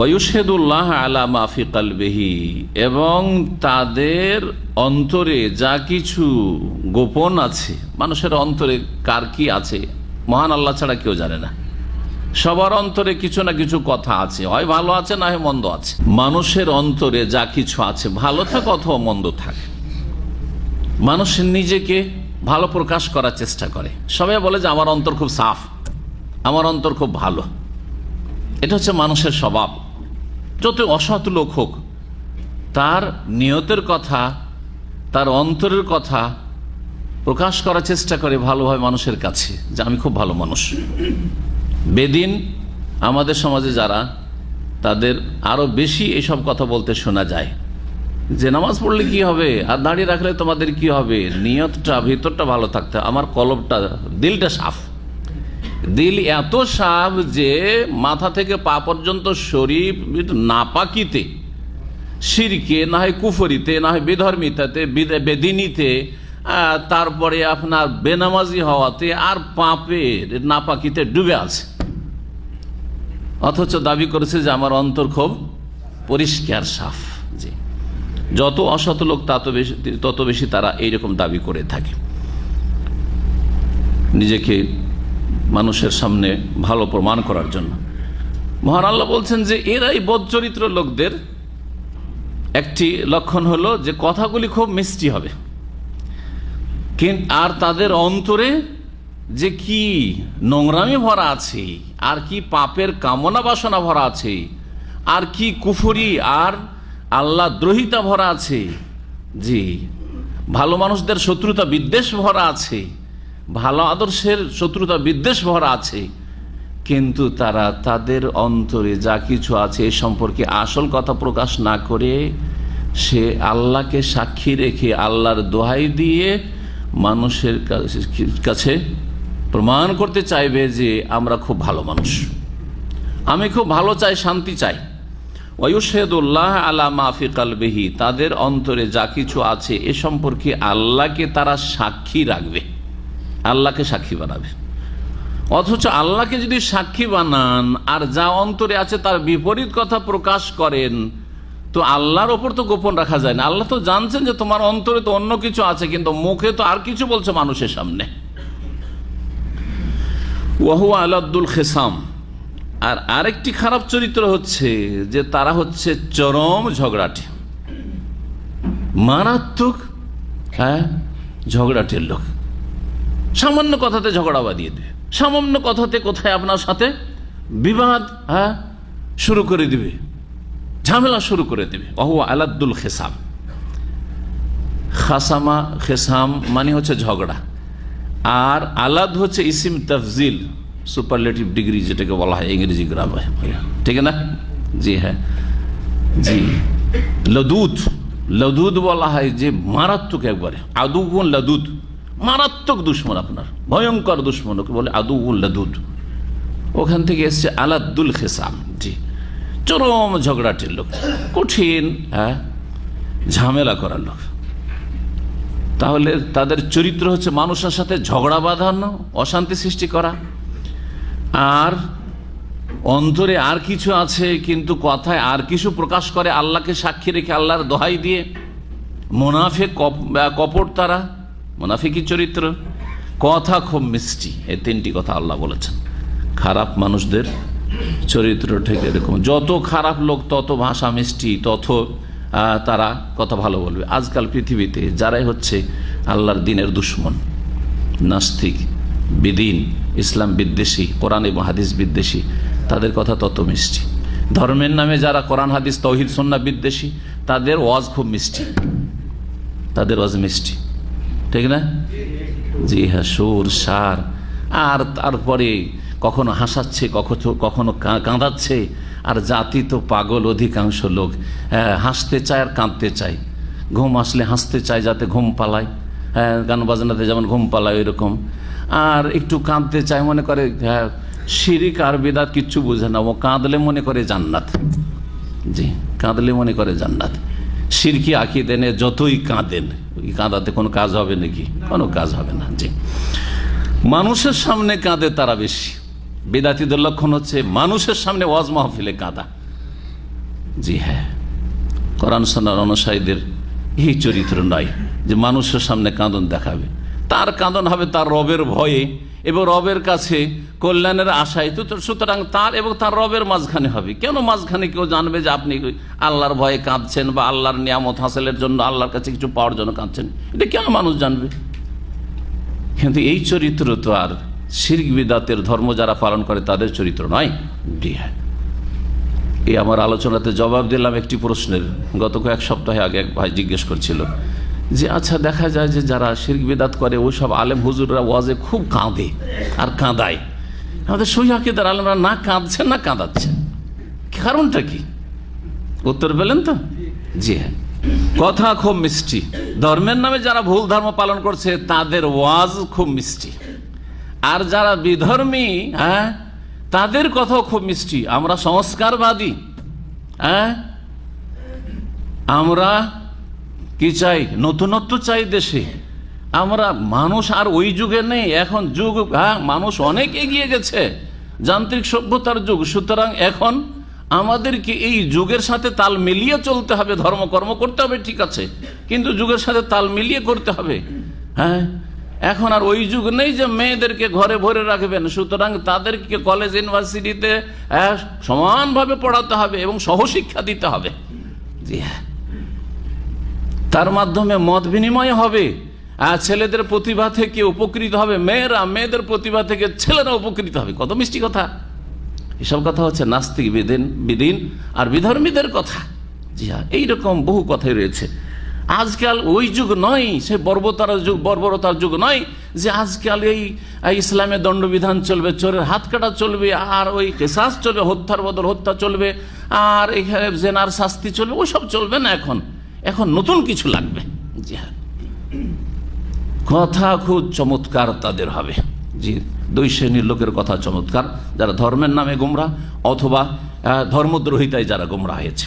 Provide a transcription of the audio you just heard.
ওয়ুশেদুল্লাহ আলা মাফি কালবেহি, এবং তাদের অন্তরে যা কিছু গোপন আছে, মানুষের অন্তরে কার কি আছে, মহান আল্লাহ ছাড়া কেউ জানে না। সবার অন্তরে কিছু না কিছু কথা আছে, হয় ভালো আছে না হয় মন্দ আছে। মানুষের অন্তরে যা কিছু আছে, ভালো থাক অথবা মন্দ থাকে। মানুষ নিজেকে ভালো প্রকাশ করার চেষ্টা করে। সবাই বলে যে, আমার অন্তর খুব সাফ, আমার অন্তর খুব ভালো। এটা হচ্ছে মানুষের স্বভাব। যত অসৎ লোক হোক, তার নিয়তের কথা, তার অন্তরের কথা প্রকাশ করার চেষ্টা করে ভালোভাবে মানুষের কাছে, যে আমি খুব ভালো মানুষ। বেদিন আমাদের সমাজে যারা, তাদের আরও বেশি এসব কথা বলতে শোনা যায়। যে নামাজ পড়লে কি হবে? আর দাঁড়িয়ে রাখলে তোমাদের কি হবে? নিয়তটা, ভিতরটা ভালো থাকতে আমার কলবটা, দিলটা সাফ। দিল এত সাফ যে মাথা থেকে পা পর্যন্ত শরীর নাপাকিতে সিরকে না হয় কুফরিতে, না হয় বেধর্মিতাতে বেদিনীতে তারপরে আপনার বেনামাজি হওয়াতে আর পাপের নাপাকিতে ডুবে আছে। অথচ দাবি করেছে যে আমার অন্তর খুব পরিষ্কার, সাফ। জি। যত অসৎ লোক, তত বেশি তত বেশি তারা এইরকম দাবি করে থাকে। নিজেকে মানুষের সামনে ভালো প্রমাণ করার জন্য। মহান আল্লাহ বলছেন যে, এরাই বদচরিত্র লোকদের। একটি লক্ষণ হলো যে, কথাগুলি খুব মিষ্টি হবে। আর তাদের অন্তরে যে কি নোংরামি ভরা আছে, আর কি পাপের কামনা বাসনা ভরা আছে, আর কি কুফুরি, আর আল্লাহ দ্রোহিতা ভরা আছে, জি, ভালো মানুষদের শত্রুতা বিদ্বেষ ভরা আছে ভালো আদর্শের শত্রুতা বিদ্বেষ ভরা আছে, কিন্তু তারা তাদের অন্তরে যা কিছু আছে এ সম্পর্কে আসল কথা প্রকাশ না করে সে আল্লাহকে সাক্ষী রেখে আল্লাহর দোহাই দিয়ে মানুষের কাছে- প্রমাণ করতে চাইবে যে আমরা খুব ভালো মানুষ। আমি খুব ভালো চাই, শান্তি চাই। ওয়ুশেদুল্লাহ আলা মাফি কালবেহি, তাদের অন্তরে যা কিছু আছে এ সম্পর্কে আল্লাহকে তারা সাক্ষী রাখবে। আল্লাহকে সাক্ষী বানাবে। অথচ আল্লাহকে যদি সাক্ষী বানান আর যা অন্তরে আছে তার বিপরীত কথা প্রকাশ করেন, তো আল্লাহর ওপর তো গোপন রাখা যায় না। আল্লাহ তো জানছেন যে তোমার অন্তরে তো অন্য কিছু আছে, কিন্তু মুখে তো আর কিছু বলছে মানুষের সামনে। ওয়াহু আলাদ্দুল খেসাম। আর আরেকটি খারাপ চরিত্র হচ্ছে যে তারা হচ্ছে চরম ঝগড়াটে। মারাত্মক হ্যাঁ ঝগড়াটের লোক। সামান্য কথাতে ঝগড়া বাঁধিয়ে দেবে সামান্য কথাতে কোথায় আপনার সাথে বিবাদ হ্যাঁ শুরু করে দিবে। ঝামেলা শুরু করে দেবে। অহু আলাদ্দুল খেসাম। খাসামা, খেসাম মানে হচ্ছে ঝগড়া। আর আলাদ হচ্ছে ইসিম তফজিল সুপারলেটিভ ডিগ্রি যেটাকে বলা হয় ইংরেজি গ্রামে। ঠিক না? জি হ্যাঁ। জি। লদুত লদুদ বলা হয় যে মারাত্মক একবারে। আদুগুন লদুদ। মারাত্মক দুশ্মন আপনার, ভয়ঙ্কর দুশ্মন, ওকে বলে আদুগুন লদুদ। ওখান থেকে এসছে আলাদ্দুল খেসাম, জি। চরম ঝগড়াটির লোক, কঠিন হ্যাঁ ঝামেলা করার লোক। তাহলে তাদের চরিত্র হচ্ছে মানুষের সাথে ঝগড়া বাঁধানো, অশান্তি সৃষ্টি করা। আর অন্তরে আর কিছু আছে, কিন্তু কথায় আর কিছু প্রকাশ করে আল্লাহকে সাক্ষী রেখে আল্লাহর দোহাই দিয়ে, মোনাফে কপট তারা মোনাফিকি চরিত্র। কথা খুব মিষ্টি, এই তিনটি কথা আল্লাহ বলেছেন। খারাপ মানুষদের চরিত্র ঠিক এরকম। যত খারাপ লোক, তত ভাষা মিষ্টি, তত তারা কথা ভালো বলবে। আজকাল পৃথিবীতে যারাই হচ্ছে আল্লাহর দিনের দুশ্মন, নাস্তিক, বিদিন, ইসলাম বিদ্বেষী, কোরআন এবং হাদিস বিদ্বেষী, তাদের কথা তত মিষ্টি। ধর্মের নামে যারা কোরআন, হাদিস, তৌহিদ সন্না বিদ্বেষী, তাদের ওয়াজ খুব মিষ্টি। তাদের ওয়াজ মিষ্টি। ঠিক না? জি হ্যাঁ সুর সার। আর তারপরে কখনো হাসাচ্ছে কখনো কখনো কাঁদাচ্ছে। আর জাতি তো পাগল অধিকাংশ লোক। হ্যাঁ, হাসতে চায় আর কাঁদতে চায়। ঘুম আসলে হাসতে চায় যাতে ঘুম পালায়। হ্যাঁ গান বাজনাতে যেমন ঘুম পালায় ওইরকম। আর একটু কাঁদতে চায় মনে করে হ্যাঁ শিরিক আর বেদাত কিচ্ছু বুঝে না। ও কাঁদলে মনে করে জান্নাত। জি কাঁদলে মনে করে জান্নাত। সিরকি আঁকি দেনে যতই কাঁদেন, ওই কাঁদাতে কোনো কাজ হবে নাকি? কোনো কাজ হবে না, জি। মানুষের সামনে কাঁদে তারা বেশি। বেদাতিদের লক্ষণ হচ্ছে মানুষের সামনে ওয়াজ মাহফিলে কাঁদা। জি হ্যাঁ কোরআন সোনার অনুসারীদের এই চরিত্র নয় যে মানুষের সামনে কাঁদন দেখাবে। তার কাঁদন হবে তার রবের ভয়ে। এবং রবের কাছে কল্যাণের আশায়। তো সুতরাং তার এবং তার রবের মাঝখানে হবে। কেন মাঝখানে কেউ জানবে যে আপনি আল্লাহর ভয়ে কাঁদছেন বা আল্লাহর নিয়ামত হাসিলের জন্য আল্লাহর কাছে কিছু পাওয়ার জন্য কাঁদছেন? এটা কেন মানুষ জানবে? কিন্তু এই চরিত্র তো আর শির্ক বিদাতের ধর্ম যারা পালন করে তাদের চরিত্র নয়। হ্যাঁ এই আমার আলোচনাতে জবাব দিলাম একটি প্রশ্নের। গত কয়েক সপ্তাহে আগে এক ভাই জিজ্ঞেস করছিল যে আচ্ছা দেখা যায় যে যারা শির বেদাত করে ওই সব আলেম হুজুররা ওয়াজে খুব কাঁদে আর কাঁদায়। আমাদের সহিদার আলেমরা না কাঁদছেন, না কাঁদাচ্ছেন। কারণটা কি? উত্তর পেলেন তো? জি হ্যাঁ। কথা খুব মিষ্টি। ধর্মের নামে যারা ভুল ধর্ম পালন করছে, তাদের ওয়াজ খুব মিষ্টি। আর যারা বিধর্মী হ্যাঁ তাদের কথাও খুব মিষ্টি। আমরা সংস্কারবাদী হ্যাঁ আমরা কি চাই? নতুনত্ব চাই দেশে। আমরা মানুষ আর ওই যুগে নেই এখন যুগ হ্যাঁ মানুষ অনেক এগিয়ে গেছে যান্ত্রিক সভ্যতার যুগ। সুতরাং এখন আমাদেরকে এই যুগের সাথে তাল মিলিয়ে চলতে হবে ধর্মকর্ম করতে হবে ঠিক আছে কিন্তু যুগের সাথে তাল মিলিয়ে করতে হবে হ্যাঁ। এখন আর ওই যুগ নেই যে মেয়েদেরকে ঘরে ভরে রাখবেন সুতরাং তাদেরকে কলেজ ইউনিভার্সিটিতে হ্যাঁ, সমানভাবে পড়াতে হবে এবং সহশিক্ষা দিতে হবে। জি হ্যাঁ। তার মাধ্যমে মত বিনিময় হবে। আর ছেলেদের প্রতিভা থেকে উপকৃত হবে। মেয়েরা মেয়েদের প্রতিভা থেকে ছেলেরা উপকৃত হবে। কত মিষ্টি কথা। এসব কথা হচ্ছে নাস্তিক বিদিন বিদিন আর বিধর্মীদের কথা। জি হ্যাঁ এইরকম বহু কথাই রয়েছে। আজকাল ওই যুগ নয়, সে বর্বতার যুগ, বর্বরতার যুগ নয় যে আজকাল এই ইসলামের দণ্ডবিধান চলবে, চোরের হাত কাটা চলবে, আর ওই কেসাস চলবে, হত্যার বদল হত্যা চলবে, আর এখানে জেনার শাস্তি চলবে, ওসব চলবে না এখন। এখন নতুন কিছু লাগবে। জি হ্যাঁ। কথা খুব চমৎকার তাদের হবে। জি, দুই শ্রেণির লোকের কথা চমৎকার। যারা ধর্মের নামে গুমরা অথবা ধর্মদ্রোহিতায় যারা গুমরা হয়েছে।